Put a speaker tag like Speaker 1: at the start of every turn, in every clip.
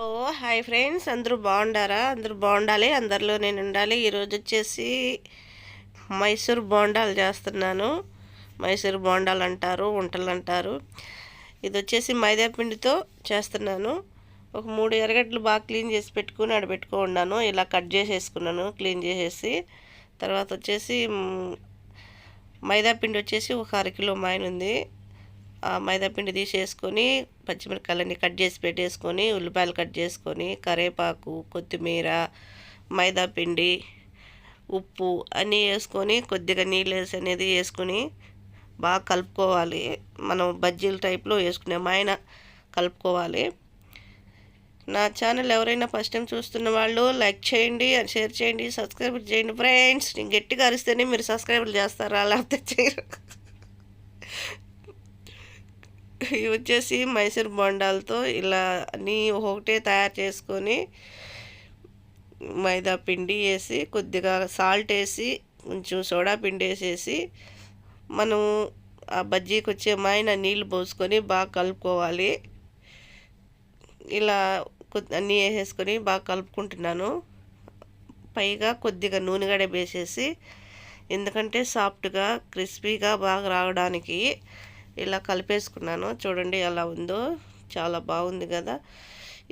Speaker 1: ఓ hi friends. అందరూ బాగుండారా? అందరూ బాగుండాలి. అందరిలో నేను ఉండాలి. ఈరోజు వచ్చేసి మైసూర్ బోండాలు చేస్తున్నాను. మైసూర్ బోండాలు అంటారు వంటలు అంటారు. ఇది వచ్చేసి మైదాపిండితో చేస్తున్నాను. ఒక మూడు ఎరగడ్లు బాగా క్లీన్ చేసి పెట్టుకుని అడబెట్టుకో ఉన్నాను. ఇలా కట్ చేసేసుకున్నాను క్లీన్ చేసేసి. తర్వాత వచ్చేసి మైదాపిండి వచ్చేసి ఒక అరకిలో మాయన ఉంది మైదాపిండి తీసేసుకొని పచ్చిమిరకాయలన్నీ కట్ చేసి పెట్టేసుకొని ఉల్లిపాయలు కట్ చేసుకొని కరేపాకు కొత్తిమీర మైదాపిండి ఉప్పు అన్నీ వేసుకొని కొద్దిగా నీళ్ళు వేసి అనేది వేసుకొని బాగా కలుపుకోవాలి. మనం బజ్జీల టైప్లో వేసుకునే మాయన కలుపుకోవాలి. నా ఛానల్ ఎవరైనా ఫస్ట్ టైం చూస్తున్న వాళ్ళు లైక్ చేయండి షేర్ చేయండి సబ్స్క్రైబ్ చేయండి ఫ్రెండ్స్. నేను గట్టిగా అరిస్తేనే మీరు సబ్స్క్రైబ్ చేస్తారా? లేకపోతే చేయరు? ఇవి వచ్చేసి మైసూర్ బొండాలతో ఇలా అన్నీ ఒకటే తయారు చేసుకొని మైదా పిండి వేసి కొద్దిగా సాల్ట్ వేసి కొంచెం సోడా పిండి వేసేసి మనం ఆ బజ్జీకి వచ్చే మైన నీళ్ళు పోసుకొని బాగా కలుపుకోవాలి. ఇలా అన్నీ వేసేసుకొని బాగా కలుపుకుంటున్నాను. పైగా కొద్దిగా నూనె గడ వేసేసి ఎందుకంటే సాఫ్ట్గా క్రిస్పీగా బాగా రావడానికి ఇలా కలిపేసుకున్నాను. చూడండి ఎలా ఉందో. చాలా బాగుంది కదా.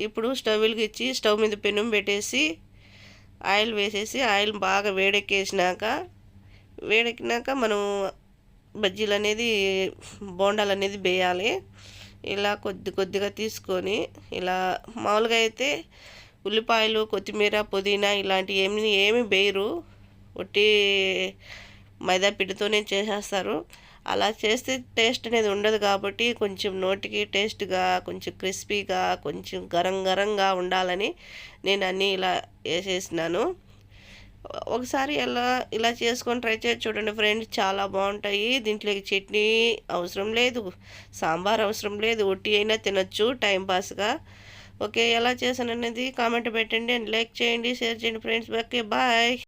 Speaker 1: ఇప్పుడు స్టవ్ వెలిగించి స్టవ్ మీద పెనుం పెట్టేసి ఆయిల్ వేసేసి ఆయిల్ బాగా వేడెక్కేసినాక వేడెక్కినాక మనం బజ్జీలు అనేది బోండాలు అనేది వేయాలి. ఇలా కొద్ది కొద్దిగా తీసుకొని ఇలా మామూలుగా అయితే ఉల్లిపాయలు కొత్తిమీర పుదీనా ఇలాంటివి ఏమి ఏమి వేయరు. ఒట్టి మైదా పిండితోనే చేసేస్తారు. అలా చేస్తే టేస్ట్ అనేది ఉండదు కాబట్టి కొంచెం నోటికి టేస్ట్గా కొంచెం క్రిస్పీగా కొంచెం గరం గరంగా ఉండాలని నేను అన్నీ ఇలా వేసేసినాను. ఒకసారి ఎలా ఇలా చేసుకొని ట్రై చేసి చూడండి ఫ్రెండ్స్ చాలా బాగుంటాయి. దీంట్లోకి చట్నీ అవసరం లేదు సాంబార్ అవసరం లేదు ఒట్టి అయినా తినొచ్చు టైంపాస్గా ఓకే ఎలా చేశాను అనేది కామెంట్ పెట్టండి అండ్ లైక్ చేయండి షేర్ చేయండి ఫ్రెండ్స్. Okay bye.